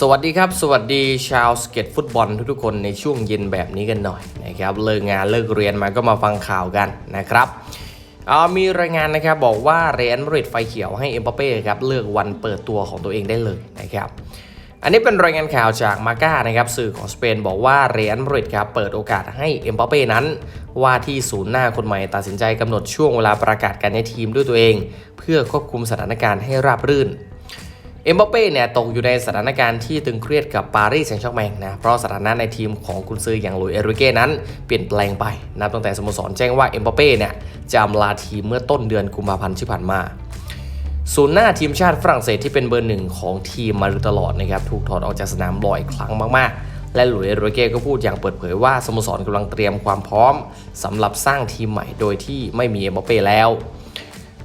สวัสดีครับ สวัสดีชาวสเก็ตฟุตบอลทุกๆคนในช่วงเย็นแบบนี้กันหน่อยนะครับเลิกงานเลิกเรียนมาก็มาฟังข่าวกันนะครับเอามีรายงานนะครับบอกว่าเรอัลมาดริดไฟเขียวให้เอ็มบัปเป้ครับเลือกวันเปิดตัวของตัวเองได้เลยนะครับอันนี้เป็นรายงานข่าวจากมาก้านะครับสื่อของสเปนบอกว่าเรอัลมาดริดครับเปิดโอกาสให้เอ็มบัปเป้นั้น ว่าที่ศูนย์หน้าคนใหม่ตัดสินใจกำหนดช่วงเวลาประกาศการย้ายทีมด้วยตัวเอง เพื่อควบคุมสถานการณ์ให้ราบรื่น เอ็มบัปเป้เนี่ยตกอยู่ในสถานการณ์ที่ตึงเครียดกับปารีสแซงต์แชร์แมงนะเพราะสถานะในทีมของกุนซืออย่างหลุยส์เอริเก้นั้นเปลี่ยนแปลงไปนับตั้งแต่สโมสรแจ้งว่าเอ็มบัปเป้เนี่ยจะอำลาทีมเมื่อต้นเดือนกุมภาพันธ์ที่ผ่านมาศูนย์หน้าทีมชาติฝรั่งเศสที่เป็นเบอร์หนึ่งของทีมมาโดยตลอดนะครับถูกถอดออกจากสนามบ่อยครั้งมากๆ และหลุยส์เอริเก้ก็พูดอย่างเปิดเผยว่าสโมสรกำลังเตรียมความพร้อมสำหรับสร้างทีมใหม่โดยที่ไม่มีเอ็มบัปเป้แล้ว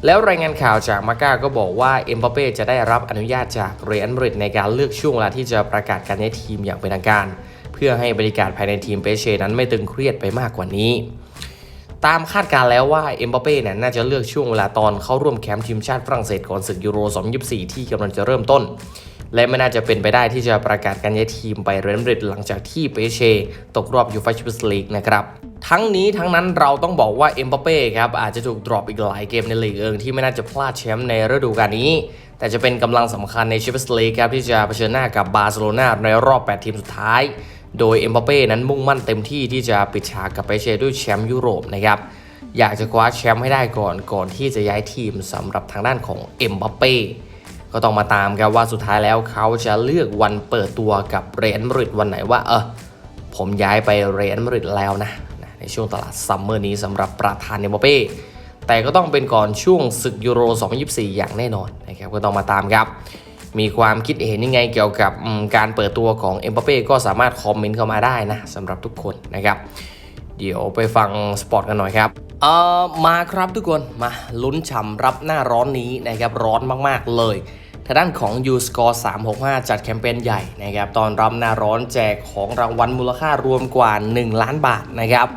แล้วรายงานข่าวจากมาก้าก็บอกว่าเอ็มบัปเป้จะได้รับอนุญาตจากเรอัลมาดริดในการเลือกช่วงเวลาที่จะประกาศการย้ายทีมอย่างเป็นทางการ เพื่อให้บริการภายในทีมเปเช่นั้นไม่ตึงเครียดไปมากกว่านี้ ตามคาดการ์แล้วว่าเอ็มบัปเป้เนี่ยน่าจะเลือกช่วงเวลาตอนเข้าร่วมแคมป์ทีมชาติฝรั่งเศสก่อนศึกยูโร 2024 ที่กำลังจะเริ่มต้น และไม่น่าจะเป็นไปได้ที่จะประกาศการย้ายทีมไปเรอัลมาดริดหลังจากที่เปเช่ตกรอบยูฟ่าแชมเปี้ยนส์ลีกนะครับ ทั้งนี้ทั้งนั้นเราต้องบอกว่าเอ็มบัปเป้ครับอาจจะถูกดรอปอีกหลายเกมในลีกเอิงที่ไม่น่าจะพลาดแชมป์ในฤดูกาลนี้ แต่จะเป็นกำลังสำคัญในแชมเปี้ยนส์ลีกครับที่จะเผชิญหน้ากับบาร์เซโลนาในรอบ 8 ทีมสุดท้าย โดยเอ็มบัปเป้นั้นมุ่งมั่นเต็มที่ที่จะปิดฉากกับเปเชด้วยแชมป์ยุโรปนะครับอยากจะคว้าแชมป์ให้ได้ก่อนก่อนที่จะย้ายทีมสำหรับทางด้านของเอ็มบัปเป้ก็ต้องมาตามกันว่าสุดท้ายแล้วเขาจะเลือกวันเปิดตัวกับเรอัลมาดริดวันไหนว่าเออผมย้ายไปเรอัลมาดริดแล้วนะ ในช่วงตลาดซัมเมอร์นี้สำหรับประธานเนมเป้แต่ก็ต้องเป็นก่อนช่วงศึกยูโร 2024 อย่างแน่นอนนะครับก็ต้องมาตามครับ มีความคิดเห็นยังไงเกี่ยวกับการเปิดตัวของเอ็มบัปเป้ก็สามารถคอมเมนต์เข้ามาได้นะสำหรับทุกคนนะครับ เดี๋ยวไปฟังสปอร์ตกันหน่อยครับเอ่อมาครับทุกคนมาลุ้นฉ่ำรับหน้าร้อนนี้นะครับร้อนมากๆเลยางด้านของ u s c o r e 365 จัดแคมเปญใหญ่นะครับตอนรับหน้าร้อนแจกของรางวัลมูลค่ารวมกว่า 1 ล้านบาทนะครับ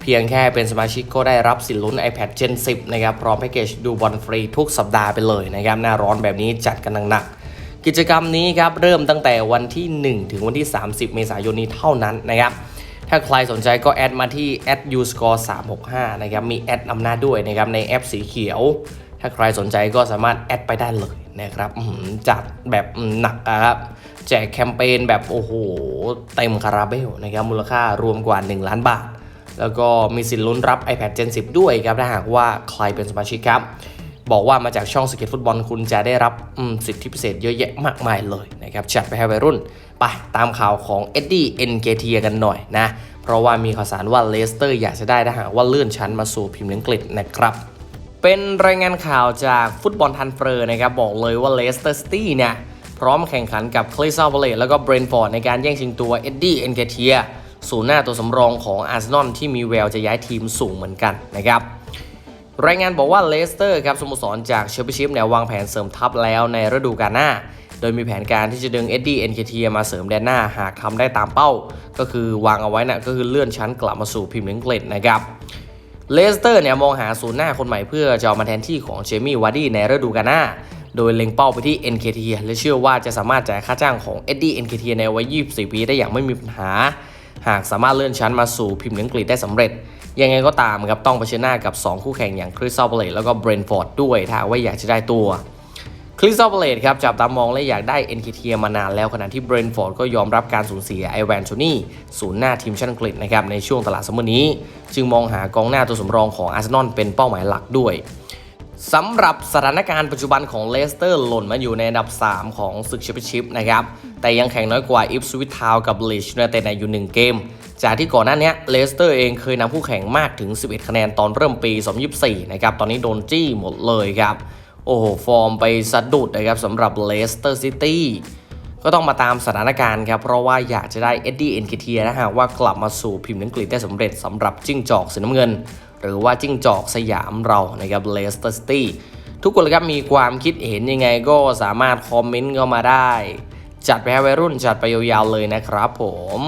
เพียงแค่เป็นสมาชิกก็ได้รับสิทธิ์ลุ้น iPad Gen 10 นะครับพร้อมแพ็กเกจดูบอลฟรีทุกสัปดาห์ไปเลยนะครับหน้าร้อนแบบนี้จัดกันหนักๆกิจกรรมนี้ครับเริ่มตั้งแต่วันที่ 1 ถึงวันที่ 30 เมษายนนี้เท่านั้นนะครับถ้าใครสนใจก็แอดมาที่ @uscore 365 นะครับมีแอดนำหน้าด้วยนะครับในแอปสีเขียว ถ้าใครสนใจก็สามารถแอดไปได้เลยนะครับจัดแบบหนักครับแจกแคมเปญแบบโอ้โหเต็มคาราเบลนะครับมูลค่ารวมกว่า 1 ล้านบาท แล้วก็มีสิทธิ์ลุ้นรับ iPad Gen 10 ด้วยครับถ้าหากว่าใครเป็นสมาชิกครับ บอกว่ามาจากช่องสเก็ตฟุตบอลคุณจะได้รับสิทธิพิเศษเยอะแยะมากมายเลยนะครับจัดไปให้วัยรุ่น ไปตามข่าวของเอ็ดดี้เอ็นเกเทียกันหน่อยนะ เพราะว่ามีข่าวสารว่าเลสเตอร์อยากจะได้ถ้าหากว่าเลื่อนชั้นมาสู่พรีเมียร์อังกฤษนะครับ เป็นรายงานข่าวจากฟุตบอลทันเฟอร์นะครับ บอกเลยว่าเลสเตอร์ซิตี้เนี่ย พร้อมแข่งขันกับคลิซาเวเลแล้วก็เบรนฟอร์ดในการแย่งชิงตัวเอ็ดดี้เอ็นเกเทียศูนย์หน้าตัวสำรองของอาร์เซนอลที่มีแววจะย้ายทีมสูงเหมือนกันนะครับ รายงานบอกว่าเลสเตอร์ครับสโมสรจากเชลซีชิพเนี่ยวางแผนเสริมทัพแล้วในฤดูกาลหน้า โดยมีแผนการที่จะดึงเอ็ดดี้เอ็นเคทีมาเสริมแดนหน้าหากทำได้ตามเป้า ก็คือวางเอาไว้นะ่ะก็คือเลื่อนชั้นกลับมาสู่พรีเมียร์อังกฤษนะครับ เลสเตอร์เนี่ยมองหาศูนย์หน้าคนใหม่เพื่อจะเอามาแทนที่ของเจมี่วาร์ดี้ในฤดูกาลหน้า โดยเล็งเป้าไปที่ NKT และเชื่อว่าจะสามารถจ่ายค่าจ้างของเอ็ดดี้ NKT ในวัย 24 ปีได้อย่างไม่มีปัญหา หากสามารถเลื่อนชั้นมาสู่พรีเมียร์อังกฤษได้สำเร็จ ยังไงก็ตามครับต้องเผชิญหน้ากับ 2 คู่แข่งอย่างคริสตัลเบเลตแล้วก็เบรนฟอร์ดด้วยถ้าว่าอยากจะได้ตัว คริสตัล a เ a เลตครับจับตามองและอยากได้ NKT มานานแล้วขณะที่เบรนฟอร์ดก็ยอมรับการสูญเสียไอแวนโทนี่ศูนย์หน้าทีมชาติอังกฤษนะครับในช่วงตลาดซัมเมอร์นี้ จึงมองหากองหน้าตัวสำรองของอาร์เซนอลเป็นเป้าหมายหลักด้วยสำหรับสถานการณ์ปัจจุบันของเลสเตอร์หล่นมาอยู่ในอันดับ 3 ของศึกแชมเปี้ยนชิพนะครับ แต่ยังแข่งน้อยกว่าอิฟสวิตทาวกับลีชยูไนเต็ดในอยู่ 1 เกม จากที่ก่อนหน้านี้เลสเตอร์เองเคยนำคู่แข่งมากถึง 11 คะแนนตอนเริ่มปี 2024 นะครับ ตอนนี้โดนจี้หมดเลยครับ โอ้โห ฟอร์มไปสะดุดนะครับสำหรับเลสเตอร์ซิตี้ก็ต้องมาตามสถานการณ์ครับ เพราะว่าอยากจะได้เอ็ดดี้เอ็นเคเทียนะฮะว่ากลับมาสู่พิมพ์อังกฤษได้สำเร็จสำหรับจิ้งจอกสีน้ำเงิน หรือว่าจิ้งจอกสยามเรานะครับเลสเตอร์ซิตี้ทุกคนเลยครับมีความคิดเห็นยังไงก็สามารถคอมเมนต์เข้ามาได้ จัดไปให้วัยรุ่นจัดไปยาวๆเลยนะครับผม